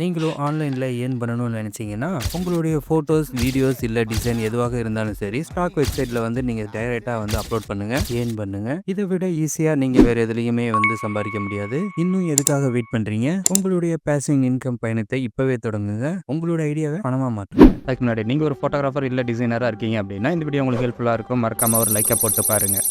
நீங்களும் ஆன்லைனில் ஏன் பண்ணணும்னு நினச்சிங்கன்னா உங்களுடைய ஃபோட்டோஸ் வீடியோஸ் இல்லை டிசைன் எதுவாக இருந்தாலும் சரி ஸ்டாக் வெப்சைட்டில் வந்து நீங்கள் டைரெக்டாக வந்து அப்லோட் பண்ணுங்கள் ஏன் பண்ணுங்கள் இதை விட ஈஸியாக நீங்கள் வேறு எதுலேயுமே வந்து சம்பாதிக்க முடியாது. இன்னும் எதுக்காக வெயிட் பண்ணுறீங்க உங்களுடைய பேசிங் இன்கம் பயணத்தை இப்போவே தொடங்குங்க. உங்களோட ஐடியாவை பணமாக மாற்றுங்க. அதுக்கு முன்னாடி நீங்கள் ஒரு ஃபோட்டோகிராஃபர் இல்லை டிசைனராக இருக்கீங்க அப்படின்னா இந்த வீடியோ உங்களுக்கு ஹெல்ப்ஃபுல்லாக இருக்கும். மறக்காமல் ஒரு லைக்கை போட்டு பாருங்கள்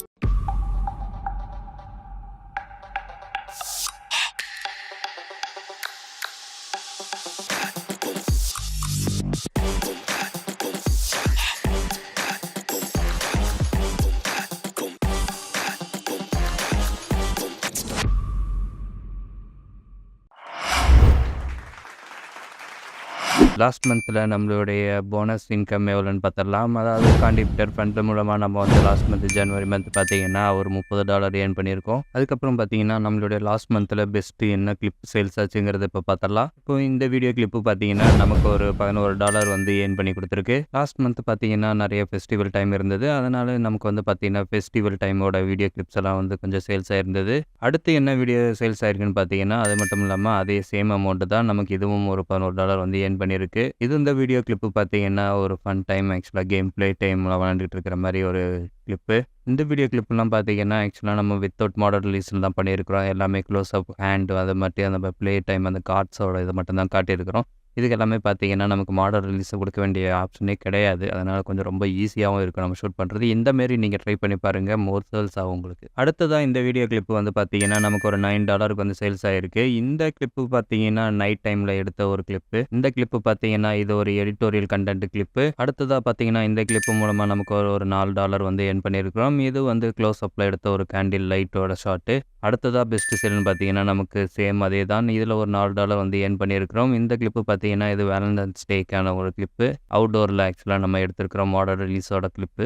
லாஸ்ட் மந்தில் நம்மளுடைய போனஸ் இன்கம் எவ்வளோன்னு பார்த்துடலாம். அதாவது கான்ட்ரிபியூட்டர் ஃபண்ட் மூலமாக நம்ம வந்து லாஸ்ட் மந்த் ஜனவரி மந்த் பார்த்தீங்கன்னா ஒரு முப்பது டாலர் ஏர்ன் பண்ணியிருக்கோம். அதுக்கப்புறம் பார்த்தீங்கன்னா நம்மளுடைய லாஸ்ட் மந்தில் பெஸ்ட்டு என்ன கிளிப் சேல்ஸ் ஆச்சுங்கிறத இப்போ பார்த்துடலாம். இப்போ இந்த வீடியோ கிளிப்பு பார்த்தீங்கன்னா நமக்கு ஒரு பதினோரு டாலர் வந்து ஏர்ன் பண்ணி கொடுத்துருக்கு. லாஸ்ட் மந்த் பார்த்தீங்கன்னா நிறைய ஃபெஸ்டிவல் டைம் இருந்தது. அதனால நமக்கு வந்து பார்த்தீங்கன்னா ஃபெஸ்டிவல் டைமோட வீடியோ கிளிப்ஸ் எல்லாம் வந்து கொஞ்சம் சேல்ஸ் ஆயிருந்தது அடுத்து என்ன வீடியோ சேல்ஸ் ஆயிருக்குன்னு பார்த்தீங்கன்னா அது மட்டும் இல்லாமல் அதே சேம் அமௌண்ட்டு தான் நமக்கு இதுவும் ஒரு பதினோரு டாலர் வந்து ஏர்ன் பண்ணியிருக்கு. இது இந்த வீடியோ கிளிப்பு பார்த்தீங்கன்னா ஒரு ஃபன் டைம் ஆக்சுவலாக கேம் ப்ளே டைமில் விளாண்டுட்டு இருக்கிற மாதிரி ஒரு கிளிப்பு இந்த வீடியோ கிளிப்லாம் பார்த்தீங்கன்னா ஆக்சுவலாக நம்ம வித்தவுட் மாடல் ரிலீஸில் தான் பண்ணியிருக்கிறோம். எல்லாமே க்ளோஸ் அப் ஹேண்டு அதை மட்டும் அந்த ப்ளே டைம் அந்த கார்ட்ஸோட இதை மட்டும் தான் காட்டியிருக்கிறோம். இதுக்கு எல்லாமே பார்த்தீங்கன்னா நமக்கு மாடல் ரிலீஸை கொடுக்க வேண்டிய ஆப்ஷனே கிடையாது. அதனால் கொஞ்சம் ரொம்ப ஈஸியாகவும் இருக்கும் நம்ம ஷூட் பண்ணுறது இந்த மாரி நீங்கள் ட்ரை பண்ணி பாருங்கள் மோர் சேல்ஸ் ஆகும் உங்களுக்கு. அடுத்ததாக இந்த வீடியோ கிளிப்பு வந்து பார்த்தீங்கன்னா நமக்கு ஒரு நைன் டாலருக்கு வந்து சேல்ஸ் ஆகிருக்கு இந்த கிளிப்பு பார்த்தீங்கன்னா நைட் டைமில் எடுத்த ஒரு கிளிப்பு இந்த கிளிப்பு பார்த்தீங்கன்னா இது ஒரு எடிட்டோரியல் கண்டென்ட் கிளிப்பு அடுத்ததாக பார்த்தீங்கன்னா இந்த கிளிப்பு மூலமாக நமக்கு ஒரு ஒரு நாலு டாலர் வந்து என் பண்ணியிருக்கிறோம். இது வந்து க்ளோஸ் அப்பில் எடுத்த ஒரு கேண்டில் லைட்டோட ஷாட்டு அடுத்ததாக பெஸ்ட் செல்னு பார்த்தீங்கன்னா நமக்கு சேம் அதே தான் இதில் ஒரு நாலு டாலர் வந்து ஏர்ன் பண்ணியிருக்கிறோம். இந்த கிளிப்பு பார்த்தீங்கன்னா இது வேலண்டைன்ஸ் டேக்கான ஒரு கிளிப்பு. அவுட்டோரில் ஆக்சுவலாக நம்ம எடுத்திருக்கிறோம் மாடல் ரிலீஸோட கிளிப்பு.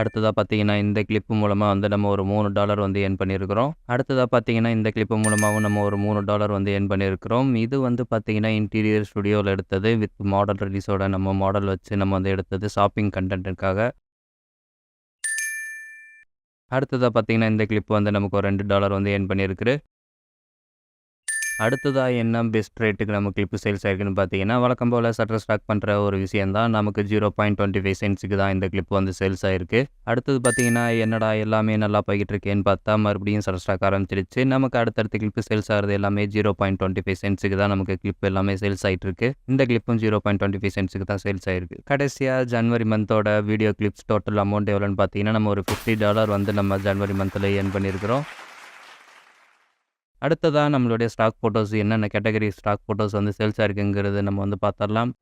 அடுத்ததாக பார்த்தீங்கன்னா இந்த கிளிப்பு மூலமாக வந்து நம்ம ஒரு மூணு டாலர் வந்து ஏர்ன் பண்ணியிருக்கிறோம். அடுத்ததாக பார்த்தீங்கன்னா இந்த கிளிப்பு மூலமாகவும் நம்ம ஒரு மூணு டாலர் வந்து ஏர்ன் பண்ணியிருக்கிறோம். இது வந்து பார்த்தீங்கன்னா இன்டீரியர் ஸ்டுடியோவில் எடுத்தது. வித் மாடல் ரிலீஸோட நம்ம மாடல் வச்சு நம்ம வந்து எடுத்தது ஷாப்பிங் கண்டென்ட்டுக்காக அடுத்ததாக பார்த்தீங்கன்னா இந்த கிளிப் வந்து நமக்கு ஒரு ரெண்டு டாலர் வந்து ஏர்ன் பண்ணியிருக்கு. அடுத்ததாக என்ன பெஸ்ட் ரேட்டுக்கு நம்ம கிளிப்பு சேல்ஸ் ஆயிருக்குன்னு பார்த்தீங்கன்னா வழக்கம் போல் சட்டர் ஸ்டாக் பண்ணுற ஒரு விஷயம் தான் நமக்கு ஜீரோ பாயிண்ட் டுவெண்ட்டி ஃபைவ் சென்ட்ஸுக்கு தான் இந்த கிளிப் வந்து சேல்ஸ் ஆயிருக்கு. அடுத்தது பார்த்தீங்கன்னா என்னடா எல்லாமே நல்லா போய்கிட்டு இருக்கேன்னு பார்த்தா மறுபடியும் சட்டர் ஸ்டாக் ஆரம்பிச்சிருச்சு. நமக்கு அடுத்தடுத்த கிளிப்பு சேல்ஸ் ஆகிறது எல்லாமே ஜீரோ பாயிண்ட் டுவெண்ட்டி ஃபைவ் சென்ட்ஸுக்கு தான் நமக்கு கிளிப் எல்லாமே சேல்ஸ் ஆகிட்டு இருக்கு இந்த கிளிப்பும் ஜீரோ பாயிண்ட் டுவெண்ட்டி ஃபைவ் சென்ட்ஸுக்கு தான் சேல்ஸ் ஆயிருக்கு. கடைசியாக ஜனவரி மந்தோட வீடியோ கிளிப்ஸ் டோட்டல் அமௌண்ட் எவ்வளோன்னு பார்த்தீங்கன்னா நம்ம ஒரு ஃபிஃப்டி டாலர் வந்து நம்ம ஜனவரி மந்தில் ஏர்ன் பண்ணியிருக்கிறோம். அடுத்ததாக நம்மளுடைய ஸ்டாக் ஃபோட்டோஸ் என்னென்ன கேட்டகரி ஸ்டாக் ஃபோட்டோஸ் வந்து சேல்ஸாக இருக்குங்கிறது நம்ம வந்து பார்த்துடலாம்.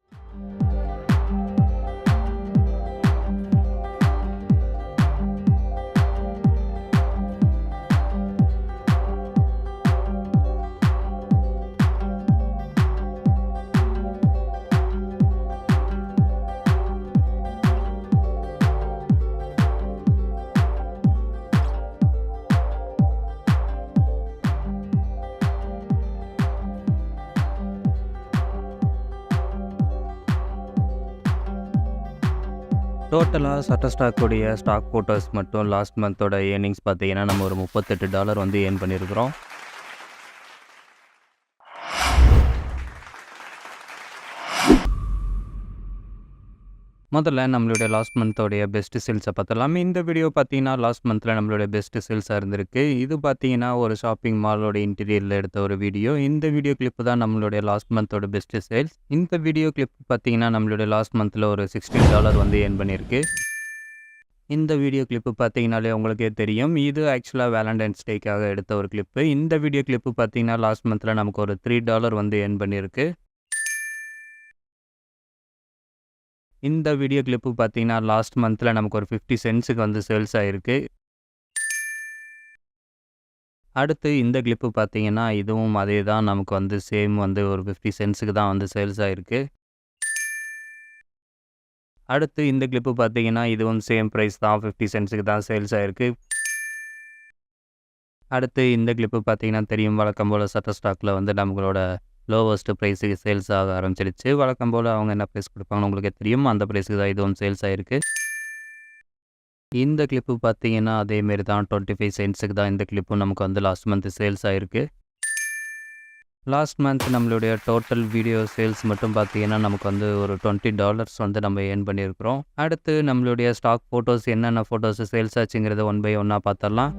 டோட்டலாக சட்ட ஸ்டாக்குடைய ஸ்டாக் ஃபோட்டோஸ் மட்டும் லாஸ்ட் மந்தோட ஏர்னிங்ஸ் பார்த்தீங்கன்னா நம்ம ஒரு முப்பத்தெட்டு டாலர் வந்து ஏர்ன் பண்ணியிருக்கிறோம் முதல்ல நம்மளுடைய லாஸ்ட் மந்தோடைய பெஸ்ட் சேல்ஸை பார்த்தலாம் இந்த வீடியோ பார்த்தீங்கன்னா லாஸ்ட் மந்தில் நம்மளுடைய பெஸ்ட் சேல்ஸாக இருந்திருக்கு. இது பார்த்தீங்கன்னா ஒரு ஷாப்பிங் மாலோட இன்டீரியரில் எடுத்த ஒரு வீடியோ இந்த வீடியோ கிளிப்பு தான் நம்மளுடைய லாஸ்ட் மந்தோட பெஸ்ட் சேல்ஸ் இந்த வீடியோ கிளிப் பார்த்தீங்கன்னா நம்மளுடைய லாஸ்ட் மந்தில் ஒரு சிக்ஸ்டீன் டாலர் வந்து ஏர்ன் பண்ணியிருக்கு. இந்த வீடியோ கிளிப்பு பார்த்தீங்கனாலே உங்களுக்கே தெரியும். இது ஆக்சுவலாக வேலண்டைன்ஸ் டேக்காக எடுத்த ஒரு கிளிப்பு இந்த வீடியோ கிளிப்பு பார்த்தீங்கன்னா லாஸ்ட் மந்தில் நமக்கு ஒரு த்ரீ டாலர் வந்து ஏர்ன் பண்ணியிருக்கு. இந்த வீடியோ கிளிப்பு பார்த்தீங்கன்னா லாஸ்ட் மந்தில் நமக்கு ஒரு ஃபிஃப்டி சென்ட்ஸுக்கு வந்து சேல்ஸ் ஆகிருக்கு அடுத்து இந்த கிளிப்பு பார்த்தீங்கன்னா இதுவும் அதே தான் நமக்கு வந்து சேம் வந்து ஒரு ஃபிஃப்டி சென்ட்ஸுக்கு தான் வந்து சேல்ஸ் ஆகிருக்கு அடுத்து இந்த கிளிப்பு பார்த்தீங்கன்னா இதுவும் சேம் ப்ரைஸ் தான். ஃபிஃப்டி சென்ட்ஸுக்கு தான் சேல்ஸ் ஆகிருக்கு அடுத்து இந்த கிளிப்பு பார்த்தீங்கன்னா தெரியும் வழக்கம் போல் சட்ட ஸ்டாக்கில் வந்து நம்மளோட லோவஸ்ட்டு ப்ரைஸுக்கு சேல்ஸ் ஆக ஆரம்பிச்சிருச்சு வழக்கம் போல் அவங்க என்ன ப்ரைஸ் கொடுப்பாங்கன்னு உங்களுக்கு தெரியும். அந்த ப்ரைஸுக்கு தான் இதுவும் சேல்ஸ் ஆகிருக்கு இந்த கிளிப்பு பார்த்தீங்கன்னா அதேமாரி தான் டுவெண்ட்டி ஃபைவ் சென்ட்ஸுக்கு தான் இந்த கிளிப்பும் நமக்கு வந்து லாஸ்ட் மந்த் சேல்ஸ் ஆகிருக்கு லாஸ்ட் மந்த் நம்மளுடைய டோட்டல் வீடியோ சேல்ஸ் மட்டும் பார்த்தீங்கன்னா நமக்கு வந்து ஒரு டுவெண்ட்டி டாலர்ஸ் வந்து நம்ம ஏர்ன் பண்ணியிருக்கிறோம். அடுத்து நம்மளுடைய ஸ்டாக் ஃபோட்டோஸ் என்னென்ன ஃபோட்டோஸ் சேல்ஸ் ஆச்சுங்கிறத ஒன் பை ஒன்னாக பார்த்தரலாம்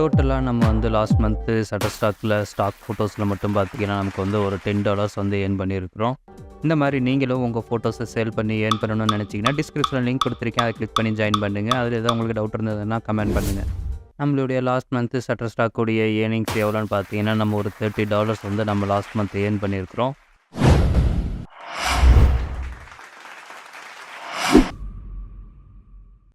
டோட்டலாக நம்ம வந்து லாஸ்ட் மந்த்து சட்டர் ஸ்டாக்கில் ஸ்டாக் ஃபோட்டோஸில் மட்டும் பார்த்தீங்கன்னா நமக்கு வந்து ஒரு டென் டாலர்ஸ் வந்து ஏர்ன் பண்ணியிருக்கிறோம் இந்த மாதிரி நீங்களும் உங்கள் ஃபோட்டோஸை சேல் பண்ணி ஏர்ன் பண்ணணும்னு நினச்சிங்கன்னா டிஸ்கிரிப்ஷனில் லிங்க் கொடுத்துருக்கேன். அதை கிளிக் பண்ணி ஜாயின் பண்ணுங்கள் அதில் எதாவது உங்களுக்கு டவுட் இருந்ததுன்னா கமெண்ட் பண்ணுங்கள் நம்மளுடைய லாஸ்ட் மந்த்து சட்டர் ஸ்டாக்குடைய ஏர்னிங்ஸ் எவ்வளோன்னு பார்த்தீங்கன்னா நம்ம ஒரு தேர்ட்டி டாலர்ஸ் வந்து நம்ம லாஸ்ட் மந்த் ஏர்ன் பண்ணியிருக்கிறோம்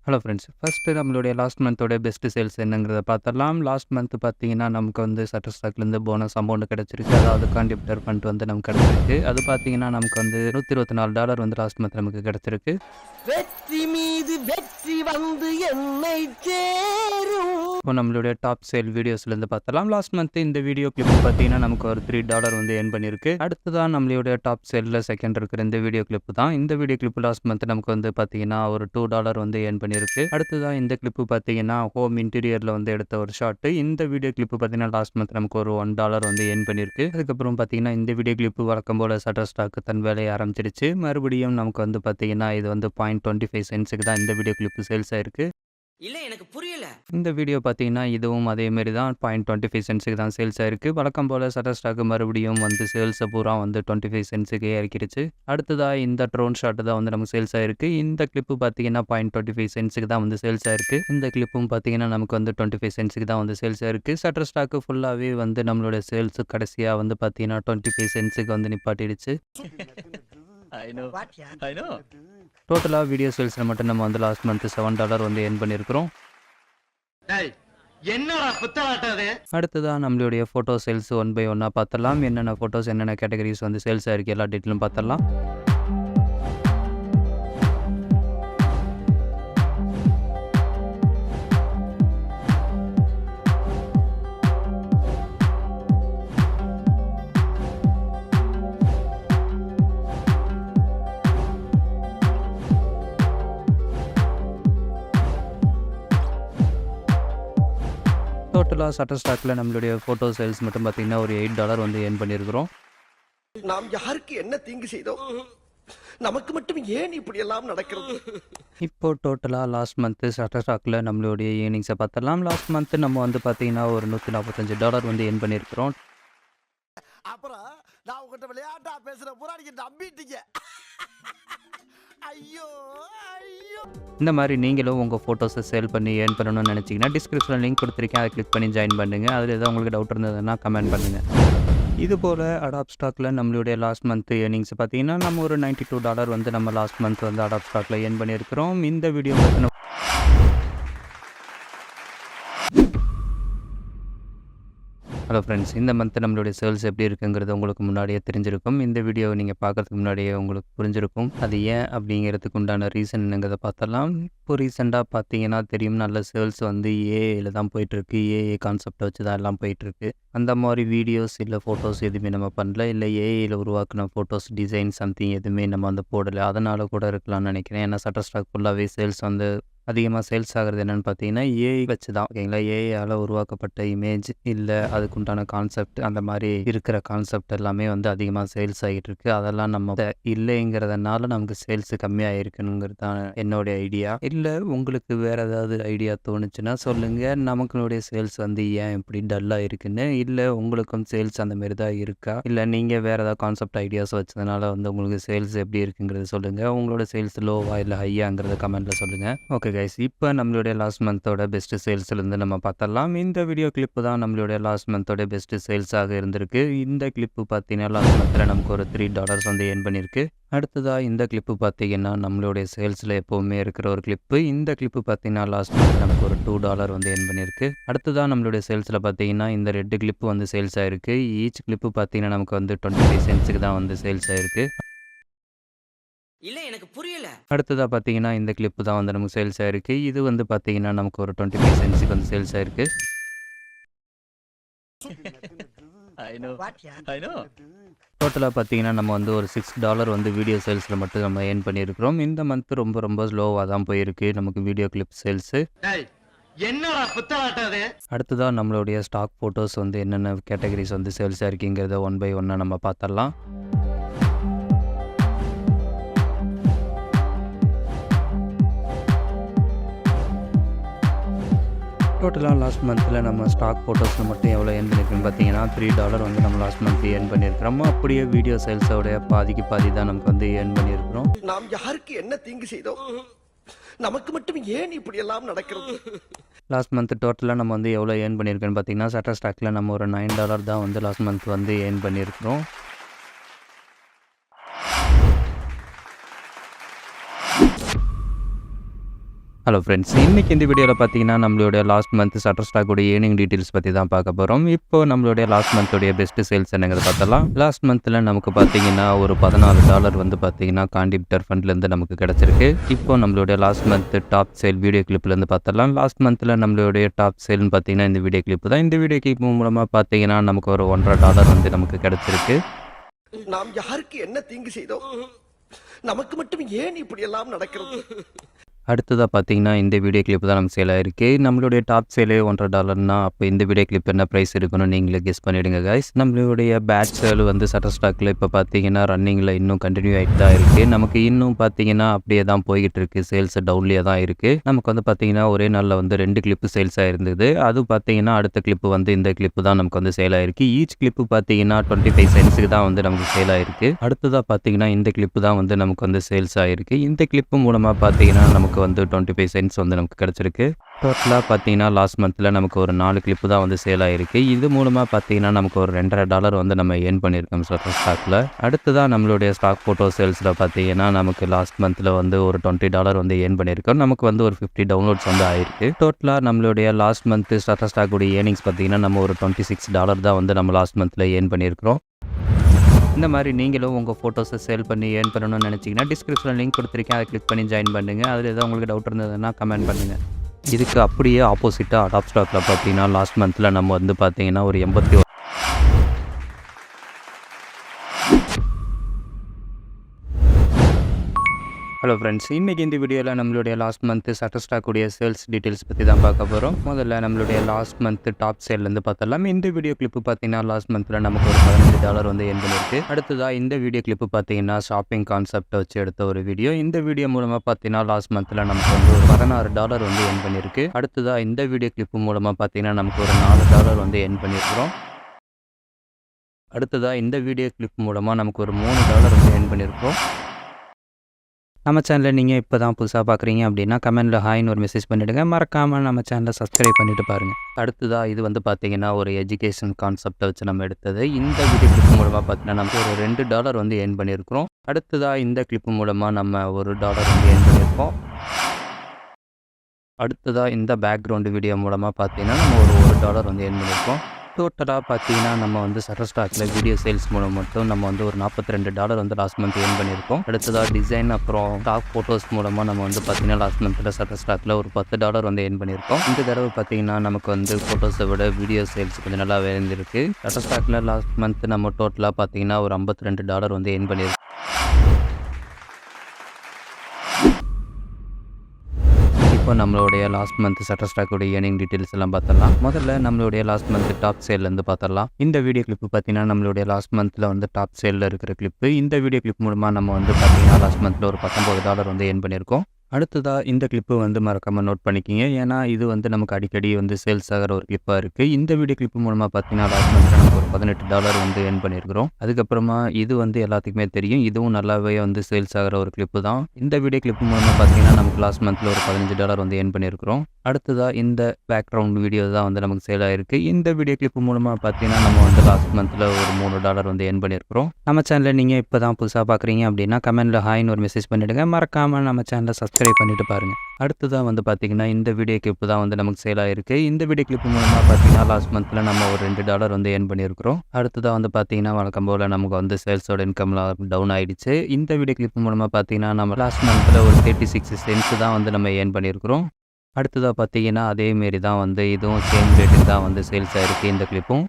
ஹலோ ஃப்ரெண்ட்ஸ் ஃபஸ்ட்டு நம்மளுடைய லாஸ்ட் மந்த்தோடைய பெஸ்ட்டு சேல்ஸ் என்னங்கிறத பார்த்தரலாம் லாஸ்ட் மந்த் பார்த்தீங்கன்னா நமக்கு வந்து சட்டர் ஸ்டாக்லேருந்து போனஸ் அமௌண்ட் கிடச்சிருக்கு அதாவது கான்டிபியூட்டர் ஃபண்ட் வந்து நமக்கு கிடச்சிருக்கு. அது பார்த்தீங்கன்னா நமக்கு வந்து நூற்றி இருபத்தி நாலு டாலர் வந்து லாஸ்ட் மந்த் நமக்கு கிடச்சிருக்கு. வெற்றி மீது வெற்றி வந்து என்னை சேரும். இப்போ நம்மளுடைய டாப் சேல் வீடியோஸ்லேருந்து பார்த்தலாம் லாஸ்ட் மந்த் இந்த வீடியோ கிளிப் பார்த்தீங்கன்னா நமக்கு ஒரு த்ரீ டாலர் வந்து ஏர்ன் பண்ணியிருக்கு. அடுத்ததான் நம்மளுடைய டாப் சேலில் செகண்ட் இருக்கிற இந்த வீடியோ கிளிப்பு தான். இந்த வீடியோ கிளிப் லாஸ்ட் மந்த் நமக்கு வந்து பார்த்தீங்கன்னா ஒரு டூ டாலர் வந்து ஏர்ன் பண்ணியிருக்கு. அடுத்ததான் இந்த கிளிப்பு பார்த்தீங்கன்னா ஹோம் இன்டீரியரில் வந்து எடுத்த ஒரு ஷாட்டு இந்த வீடியோ கிளிப்பு பார்த்தீங்கன்னா லாஸ்ட் மந்த் நமக்கு ஒரு ஒன் டாலர் வந்து ஏர்ன் பண்ணியிருக்கு. அதுக்கப்புறம் பார்த்தீங்கன்னா இந்த வீடியோ கிளிப்பு வழக்கம் போல் சட்டர் ஸ்டாக்கு தன் வேலையை ஆரம்பிச்சிருச்சு. மறுபடியும் நமக்கு வந்து பார்த்தீங்கன்னா இது வந்து பாயிண்ட் டுவெண்ட்டி ஃபைவ் சென்ஸுக்கு தான் இந்த வீடியோ கிளிப்பு சேல்ஸ் ஆயிருக்கு. இல்ல எனக்கு புரியல. இந்த வீடியோ பார்த்தீங்கன்னா இதுவும் அதே மாதிரி தான். பாயிண்ட் டுவெண்ட்டி ஃபைவ் சென்ஸுக்கு தான் சேல்ஸ் ஆயிருக்கு வழக்கம் போல் சட்டர் ஸ்டாக் மறுபடியும் வந்து சேல்ஸை பூரா வந்து டுவெண்ட்டி ஃபைவ் சென்ஸுக்கே இறக்கிடுச்சு அடுத்ததாக இந்த ட்ரோன் ஷாட் தான் வந்து நமக்கு சேல்ஸ் ஆயிருக்கு இந்த கிளிப்பு பார்த்தீங்கன்னா பாயிண்ட் டுவெண்ட்டி ஃபைவ் சென்ஸுக்கு தான் வந்து சேல்ஸ் ஆயிருக்கு இந்த கிளிப்பும் பார்த்தீங்கன்னா நமக்கு வந்து டுவெண்ட்டி ஃபைவ் சென்ஸுக்கு தான் வந்து சேல்ஸ் ஆயிருக்கு சட்டர் ஸ்டாக்கு ஃபுல்லாகவே வந்து நம்மளோட சேல்ஸ் கடைசியாக வந்து பார்த்தீங்கன்னா டுவெண்ட்டி ஃபைவ் சென்ஸுக்கு வந்து நிப்பாட்டிடுச்சு. டோட்டலாக வீடியோ சேல்ஸில் மட்டும் நம்ம வந்து லாஸ்ட் மந்த் செவன் டாலர் வந்து ஏர்ன் பண்ணியிருக்கிறோம் அடுத்ததாக நம்மளுடைய ஃபோட்டோ சேல்ஸ் ஒன் பை ஒன்னாக பார்த்துடலாம். என்னென்ன ஃபோட்டோஸ் என்னென்ன கேட்டகரிஸ் வந்து சேல்ஸ் ஆயிருக்கு எல்லா டீட்டெயிலும் பார்த்துடலாம். டோட்டலாக சட்டர் ஸ்டாக்கில் நம்மளுடைய ஃபோட்டோ சேல்ஸ் மட்டும் பார்த்தீங்கன்னா ஒரு எயிட் டாலர் வந்து ஏர்ன் பண்ணியிருக்கிறோம். நாம் யாருக்கு என்ன தீங்கு செய்தோம்? நமக்கு மட்டும் ஏன் இப்படி எல்லாம் நடக்கிறது? இப்போ டோட்டலாக லாஸ்ட் மந்த்து சட்டர் ஸ்டாக்கில் நம்மளுடைய ஏர்னிங்ஸை பார்த்துடலாம். லாஸ்ட் மந்த்து நம்ம வந்து பார்த்தீங்கன்னா ஒரு நூற்றி நாற்பத்தஞ்சு டாலர் வந்து ஏர்ன் பண்ணியிருக்கிறோம். அப்புறம் நான் உங்ககிட்ட விளையாட்டா பேசுற பூரா நீங்க நம்பிட்டீங்க ஐயோ ஐயோ. இந்த மாதிரி நீங்களும் உங்கள் ஃபோட்டோஸை சேல் பண்ணி ஏர்ன் பண்ணணும்னு நினச்சிங்கன்னா டிஸ்கிரிப்ஷனில் லிங்க் கொடுத்துருக்கேன். அதை கிளிக் பண்ணி ஜாயின் பண்ணுங்கள் அதில் ஏதாவது உங்களுக்கு டவுட் இருந்ததுன்னா கமெண்ட் பண்ணுங்கள் இது போல் அடாப் ஸ்டாக்கில் நம்மளுடைய லாஸ்ட் மந்த் ஏர்னிங்ஸ் பார்த்தீங்கன்னா நம்ம ஒரு 92 டூ டாலர் வந்து நம்ம லாஸ்ட் மந்த் வந்து அடாப் ஸ்டாக்கில் ஏர்ன் பண்ணியிருக்கிறோம். இந்த வீடியோ பார்த்தீங்கன்னா ஹலோ ஃப்ரெண்ட்ஸ் இந்த மந்த் நம்மளுடைய சேல்ஸ் எப்படி இருக்குங்கிறது உங்களுக்கு முன்னாடியே தெரிஞ்சிருக்கும். இந்த வீடியோ நீங்கள் பார்க்கறதுக்கு முன்னாடியே உங்களுக்கு புரிஞ்சிருக்கும். அது ஏன் அப்படிங்கிறதுக்கு உண்டான ரீசன் என்னங்கிறத பார்த்தலாம் இப்போ ரீசெண்டாக பார்த்தீங்கன்னா தெரியும் நல்ல சேல்ஸ் வந்து ஏஏல தான் போயிட்டுருக்கு. ஏஏ கான்செப்டை வச்சு தான் எல்லாம் போயிட்டுருக்கு. அந்த மாதிரி வீடியோஸ் இல்லை ஃபோட்டோஸ் எதுவுமே நம்ம பண்ணல. இல்லை ஏஐயில் உருவாக்குன ஃபோட்டோஸ் டிசைன் சம்திங் எதுவுமே நம்ம வந்து போடலை. அதனால் கூட இருக்கலாம்னு நினைக்கிறேன். ஏன்னா சட்டர் ஸ்டாக் ஃபுல்லாகவே சேல்ஸ் வந்து அதிகமாக சேல்ஸ் ஆகிறது என்னென்னு பார்த்தீங்கன்னா ஏஐ வச்சு தான் ஓகேங்களா? ஏஐயால் உருவாக்கப்பட்ட இமேஜ் இல்லை அதுக்குண்டான கான்செப்ட் அந்த மாதிரி இருக்கிற கான்செப்ட் எல்லாமே வந்து அதிகமாக சேல்ஸ் ஆகிட்டு இருக்கு. அதெல்லாம் நம்ம இல்லைங்கிறதுனால நமக்கு சேல்ஸ் கம்மியாக இருக்குங்கிறது தான் என்னுடைய ஐடியா இல்லை உங்களுக்கு வேற ஏதாவது ஐடியா தோணுச்சுன்னா சொல்லுங்கள் நமக்குடைய சேல்ஸ் வந்து ஏன் இப்படி டல்லாக இருக்குன்னு இல்லை உங்களுக்கும் சேல்ஸ் அந்த மாதிரி தான் இருக்கா? இல்லை நீங்கள் வேறு ஏதாவது கான்செப்ட் ஐடியாஸ் வச்சதுனால வந்து உங்களுக்கு சேல்ஸ் எப்படி இருக்குங்கிறது சொல்லுங்கள் உங்களோட சேல்ஸ் லோவா இல்லை ஹையாங்கிறத கமெண்ட்டில் சொல்லுங்கள் ஓகே கைஸ் இப்போ நம்மளுடைய லாஸ்ட் மந்தோட பெஸ்ட்டு சேல்ஸ்லேருந்து நம்ம பார்த்தலாம் இந்த வீடியோ கிளிப்பு தான் நம்மளுடைய லாஸ்ட் மந்தோட பெஸ்ட்டு சேல்ஸாக இருந்திருக்கு. இந்த கிளிப்பு பார்த்தீங்கன்னா லாஸ்ட் மந்தில் நமக்கு ஒரு த்ரீ டாலர்ஸ் வந்து ஏர்ன் பண்ணியிருக்கு. அடுத்ததாக இந்த கிளிப்பு பார்த்தீங்கன்னா நம்மளுடைய சேல்ஸில் எப்போவுமே இருக்கிற ஒரு கிளிப்பு இந்த கிளிப்பு பார்த்தீங்கன்னா லாஸ்ட் மந்த் நமக்கு ஒரு டூ டாலர் வந்து ஏர்ன் பண்ணியிருக்கு. அடுத்ததாக நம்மளுடைய சேல்ஸில் பார்த்தீங்கன்னா இந்த ரெண்டு கிளிப்பு வந்து சேல்ஸ் ஆயிருக்கு. ஈச் கிளிப்பு பார்த்தீங்கன்னா நமக்கு வந்து டுவெண்ட்டி ஃபைவ் சென்ட்ஸுக்கு தான் வந்து சேல்ஸ் ஆயிருக்கு. இல்ல எனக்கு புரியல. அடுத்ததாக பார்த்தீங்கன்னா இந்த கிளிப்பு தான் வந்து நமக்கு சேல்ஸ் ஆயிருக்கு இது வந்து பார்த்தீங்கன்னா நமக்கு ஒரு டுவெண்ட்டி ஃபைவ் சென்ட்ஸுக்கு வந்து சேல்ஸ் ஆயிருக்கு டோட்டலாக பார்த்தீங்கன்னா நம்ம வந்து ஒரு சிக்ஸ் டாலர் வந்து வீடியோ சேல்ஸில் மட்டும் நம்ம ஏர்ன் பண்ணியிருக்கிறோம். இந்த மந்த் ரொம்ப ரொம்ப ஸ்லோவாக தான் போயிருக்கு. நமக்கு வீடியோ கிளிப் சேல்ஸு என்னடா புத்தலாட்டம் அது? அடுத்ததாக நம்மளுடைய ஸ்டாக் ஃபோட்டோஸ் வந்து என்னென்ன கேட்டகரிஸ் வந்து சேல்ஸாக இருக்குங்கிறத ஒன் பை ஒன்னாக நம்ம பார்த்துடலாம் டோட்டலாக லாஸ்ட் மந்தில் நம்ம ஸ்டாக் ஃபோட்டோஸில் மட்டும் எவ்வளோ ஏர்ன் பண்ணியிருக்கோம்னு பார்த்தீங்கன்னா த்ரீ டாலர் வந்து நம்ம லாஸ்ட் மந்த் ஏர்ன் பண்ணியிருக்கிறோம் அப்படியே வீடியோ சேல்ஸோடைய பாதிக்கு பாதி தான் நமக்கு வந்து ஏர்ன் பண்ணியிருக்கிறோம் நாம் யாருக்கு என்ன தீங்கு செய்தோம்? நமக்கு மட்டும் ஏன் இப்படி எல்லாம் நடக்கிறது? லாஸ்ட் மந்த் டோட்டலாக நம்ம வந்து எவ்வளோ ஏர்ன் பண்ணியிருக்கோன்னு பார்த்தீங்கன்னா சட்டர் ஸ்டாக்கில் நம்ம ஒரு நைன் டாலர் தான் வந்து லாஸ்ட் மந்த் வந்து ஏர்ன் பண்ணியிருக்கிறோம் ஹலோ ஃப்ரெண்ட்ஸ் இன்றைக்கி இந்த வீடியோவில் பார்த்தீங்கன்னா நம்மளுடைய லாஸ்ட் மந்த் சட்டர் ஸ்டாக்கோடைய ஏர்னிங் டீட்டெயில்ஸ் பற்றி தான் பார்க்க போகிறோம் இப்போ நம்மளுடைய லாஸ்ட் மந்தோடைய பெஸ்ட் சேல்ஸ் என்னங்கிறத பார்த்தலாம் லாஸ்ட் மந்தில் நமக்கு பார்த்தீங்கன்னா ஒரு பதினாலு டாலர் வந்து பார்த்தீங்கன்னா காண்டிபிட்டர் ஃபண்ட்லேருந்து நமக்கு கிடச்சிருக்கு. இப்போ நம்மளுடைய last month top sale video கிளிப்லேருந்து பார்த்தலாம் லாஸ்ட் மந்தில் நம்மளுடைய டாப் சேல்னு பார்த்தீங்கன்னா இந்த வீடியோ கிளிப் தான். இந்த வீடியோ கிளிப் மூலமாக பார்த்தீங்கன்னா நமக்கு ஒரு ஒன்றரை டாலர் வந்து நமக்கு கிடச்சிருக்கு. நாம் யாருக்கு என்ன தீங்கு செய்தோம்? நமக்கு மட்டும் ஏன் இப்படி எல்லாம் நடக்கிறது? அடுத்ததாக பார்த்தீங்கன்னா இந்த வீடியோ கிளிப் தான் நமக்கு சேலாக இருக்குது நம்மளுடைய டாப் சேலே ஒன்றரை டாலர்னா அப்போ இந்த வீடியோ கிளிப் என்ன ப்ரைஸ் இருக்குன்னு நீங்களே கெஸ் பண்ணிவிடுங்க கைஸ் நம்மளுடைய பேட் சேல் வந்து சட்டர் ஸ்டாக்கில் இப்போ பார்த்தீங்கன்னா ரன்னிங்கில் இன்னும் கண்டினியூ ஆகிட்டு தான் இருக்குது நமக்கு இன்னும் பார்த்தீங்கன்னா அப்படியே தான் போய்கிட்டு இருக்கு. சேல்ஸ் டவுன்லேயே தான் இருக்குது நமக்கு வந்து பார்த்தீங்கன்னா ஒரே நாளில் வந்து ரெண்டு கிளிப்பு சேல்ஸ் ஆயிருந்தது. அது பார்த்தீங்கன்னா அடுத்த கிளிப்பு வந்து இந்த கிளிப்பு தான் நமக்கு வந்து சேல் ஆயிருக்கு. ஈச் கிளிப்பு பார்த்தீங்கன்னா டுவெண்ட்டி ஃபைவ் சென்ட்ஸுக்கு தான் வந்து நமக்கு சேல் ஆயிருக்கு. அடுத்ததாக பார்த்தீங்கன்னா இந்த கிளிப்பு தான் வந்து நமக்கு வந்து சேல்ஸ் ஆயிருக்கு. இந்த கிளிப்பு மூலமாக பார்த்தீங்கன்னா நமக்கு நமக்கு வந்து டுவெண்ட்டி ஃபைவ் சென்ட்ஸ் வந்து நமக்கு கிடச்சிருக்கு. டோட்டலாக பார்த்தீங்கன்னா லாஸ்ட் மந்தில் நமக்கு ஒரு நாலு கிளிப்பு தான் வந்து சேல் ஆகிருக்கு இது மூலமாக பார்த்தீங்கன்னா நமக்கு ஒரு ரெண்டரை டாலர் வந்து நம்ம ஏர்ன் பண்ணியிருக்கோம் சட்டர் ஸ்டாக்கில் அடுத்ததாக நம்மளுடைய ஸ்டாக் ஃபோட்டோ சேல்ஸில் பார்த்தீங்கன்னா நமக்கு லாஸ்ட் மந்தில் வந்து ஒரு டுவெண்ட்டி டாலர் வந்து ஏர்ன் பண்ணியிருக்கோம். நமக்கு வந்து ஒரு ஃபிஃப்டி டவுன்லோட்ஸ் வந்து ஆயிருக்கு. டோட்டலாக நம்மளுடைய லாஸ்ட் மந்த் ஸ்டாட்டர் ஸ்டாக்குடைய ஏர்னிங்ஸ் பார்த்தீங்கன்னா நம்ம ஒரு டுவெண்ட்டி சிக்ஸ் டாலர் தான் வந்து நம்ம லாஸ்ட் மந்தில் ஏர்ன் பண்ணியிருக்கிறோம். இந்த மாதிரி நீங்களும் உங்கள் ஃபோட்டோஸை சேல் பண்ணி ஏர்ன் பண்ணணும்னு நினச்சிங்கன்னா டிஸ்கிரிப்ஷனில் லிங்க் கொடுத்துருக்கேன். அதை கிளிக் பண்ணி ஜாயின் பண்ணுங்கள் அதில் ஏதாவது உங்களுக்கு டவுட் இருந்ததுன்னா கமெண்ட் பண்ணுங்கள் இதுக்கு அப்படியே ஆப்போசிட்டாக அடாப் ஸ்டாக்கில் பார்த்தீங்கன்னா லாஸ்ட் மந்தில் நம்ம வந்து பார்த்தீங்கன்னா ஒரு எண்பத்தி ஹலோ ஃப்ரெண்ட்ஸ் இன்றைக்கி இந்த வீடியோவில் நம்மளுடைய லாஸ்ட் மந்த்து சட்டஸ்டாக்குடைய சேல்ஸ் டீட்டெயில்ஸ் பற்றி தான் பார்க்க போகிறோம் முதல்ல நம்மளுடைய லாஸ்ட் மந்த்து டாப் சேல்லேருந்து பார்த்தலாம் இந்த வீடியோ கிளிப்பு பார்த்தீங்கன்னா லாஸ்ட் மந்த்தில் நமக்கு ஒரு பதினஞ்சு டாலர் வந்து என் பண்ணியிருக்கு அடுத்ததாக இந்த வீடியோ கிளிப்பு பார்த்தீங்கன்னா ஷாப்பிங் கான்செப்டை வச்சு எடுத்த ஒரு வீடியோ இந்த வீடியோ மூலமாக பார்த்தீங்கன்னா லாஸ்ட் மந்த்தில் நமக்கு வந்து ஒரு பதினாறு டாலர் வந்து என் பண்ணியிருக்கு அடுத்ததாக இந்த வீடியோ கிளிப்பு மூலமாக பார்த்தீங்கன்னா நமக்கு ஒரு நாலு டாலர் வந்து என் பண்ணியிருக்கிறோம் அடுத்ததாக இந்த வீடியோ கிளிப் மூலமாக நமக்கு ஒரு மூணு டாலர் வந்து என் பண்ணியிருக்கோம் நம்ம சேனலில் நீங்கள் இப்போ தான் புதுசாக பார்க்குறீங்க அப்படின்னா கமெண்ட்டில் ஹாய்னு ஒரு மெசேஜ் பண்ணிவிடுங்க மறக்காமல் நம்ம சேனலை சப்ஸ்கிரைப் பண்ணிட்டு பாருங்கள் அடுத்ததாக இது வந்து பார்த்திங்கன்னா ஒரு எஜுகேஷன் கான்செப்டை வச்சு நம்ம எடுத்தது. இந்த வீடியோ கிளிப் மூலமாக பார்த்தீங்கன்னா நம்ம ஒரு ரெண்டு டாலர் வந்து ஏர்ன் பண்ணியிருக்கிறோம். அடுத்ததாக இந்த கிளிப் மூலமாக நம்ம ஒரு டாலர் வந்து ஏர்ன் பண்ணியிருக்கோம். அடுத்ததாக இந்த பேக்ரவுண்டு வீடியோ மூலமாக பார்த்தீங்கன்னா நம்ம ஒரு ஒரு டாலர் வந்து ஏர்ன் பண்ணியிருக்கோம். டோட்டலாக பார்த்தீங்கன்னா நம்ம வந்து சட்டர் ஸ்டாக்கில் வீடியோ சேல்ஸ் மூலம் மட்டும் நம்ம வந்து ஒரு நாற்பத்தி ரெண்டு டாலர் வந்து லாஸ்ட் மந்த் ஏர்ன் பண்ணியிருக்கோம். அடுத்ததாக டிசைன் அப்புறம் ஸ்டாக் ஃபோட்டோஸ் மூலமாக நம்ம வந்து பார்த்தீங்கன்னா லாஸ்ட் மந்தில் சட்டர் ஸ்டாக்கில் ஒரு பத்து டாலர் வந்து ஏர்ன் பண்ணியிருக்கோம். இந்த தடவை பார்த்தீங்கன்னா நமக்கு வந்து ஃபோட்டோஸை விட வீடியோ சேல்ஸ் கொஞ்சம் நல்லா இருந்திருக்கு சட்டர் ஸ்டாக்கில் லாஸ்ட் மந்த் நம்ம டோட்டலாக பார்த்தீங்கன்னா ஒரு ஐம்பத்தி ரெண்டு டாலர் வந்து ஏர்ன் பண்ணியிருக்கோம். இப்போ நம்மளுடைய லாஸ்ட் மந்த் சட்டர் ஸ்டாக்கோடைய ஏர்னிங் டீட்டெயில்ஸ் எல்லாம் பார்த்துடலாம். முதல்ல நம்மளுடைய லாஸ்ட் மந்த் டாப் சேல்லேருந்து பார்த்தலாம் இந்த வீடியோ கிளிப் பார்த்தீங்கன்னா நம்மளுடைய லாஸ்ட் மந்தில் வந்து டாப் சேலில் இருக்கிற கிளிப்பு இந்த வீடியோ கிளிப் மூலமாக நம்ம வந்து பார்த்தீங்கன்னா லாஸ்ட் மந்தில் ஒரு பத்தொம்பது டாலர் வந்து ஏர்ன் பண்ணியிருக்கோம். அடுத்ததாக இந்த கிளிப்பு வந்து மறக்காமல் நோட் பண்ணிக்கிங்க. ஏன்னா இது வந்து நமக்கு அடிக்கடி வந்து சேல்ஸ் ஆகிற ஒரு கிளிப்பாக இருக்குது இந்த வீடியோ கிளிப்பு மூலமாக பார்த்தீங்கன்னா லாஸ்ட் மந்தில் நமக்கு ஒரு பதினெட்டு டாலர் வந்து ஏர்ன் பண்ணியிருக்கிறோம் அதுக்கப்புறமா இது வந்து எல்லாத்துக்குமே தெரியும். இதுவும் நல்லாவே வந்து சேல்ஸ் ஆகிற ஒரு கிளிப்பு தான். இந்த வீடியோ கிளிப்பு மூலமாக பார்த்தீங்கன்னா நமக்கு லாஸ்ட் மந்தில் ஒரு பதினஞ்சு டாலர் வந்து ஏர்ன் பண்ணியிருக்கிறோம் அடுத்ததாக இந்த பேக்ரவுண்ட் வீடியோ தான் வந்து நமக்கு சேல் ஆகிருக்கு இந்த வீடியோ கிளிப்பு மூலமாக பார்த்தீங்கன்னா நம்ம வந்து லாஸ்ட் மந்தில் ஒரு மூணு டாலர் வந்து ஏர்ன் பண்ணியிருக்கிறோம் நம்ம சேனலில் நீங்கள் இப்போ தான் புதுசாக பார்க்குறீங்க அப்படின்னா கமெண்ட்டில் ஹாய்னு ஒரு மெசேஜ் பண்ணிவிடுங்க மறக்காமல் நம்ம சேனலை சப்ஸ்கிரைப் சப்ஸ்கிரைப் பண்ணிட்டு பாருங்கள் அடுத்ததாக வந்து பார்த்தீங்கன்னா இந்த வீடியோ கிளிப்பு தான் வந்து நமக்கு சேல் இருக்குது இந்த வீடியோ கிளிப் மூலமாக பார்த்தீங்கன்னா லாஸ்ட் மந்தில் நம்ம ஒரு ரெண்டு டாலர் வந்து ஏர்ன் பண்ணியிருக்கிறோம். அடுத்ததாக வந்து பார்த்தீங்கன்னா வழக்கம் போல் நமக்கு வந்து சேல்ஸோட இன்கம்லாம் டவுன் ஆகிடுச்சு இந்த வீடியோ கிளிப் மூலமாக பார்த்தீங்கன்னா நம்ம லாஸ்ட் மந்தில் ஒரு தேர்ட்டி சிக்ஸ் சென்ஸ் தான் வந்து நம்ம ஏர்ன் பண்ணியிருக்கிறோம். அடுத்ததாக பார்த்தீங்கன்னா அதேமாரி தான் வந்து இதுவும் சேம் ரேட்டுக்கு தான் வந்து சேல்ஸ் ஆகிருக்கு இந்த கிளிப்பும்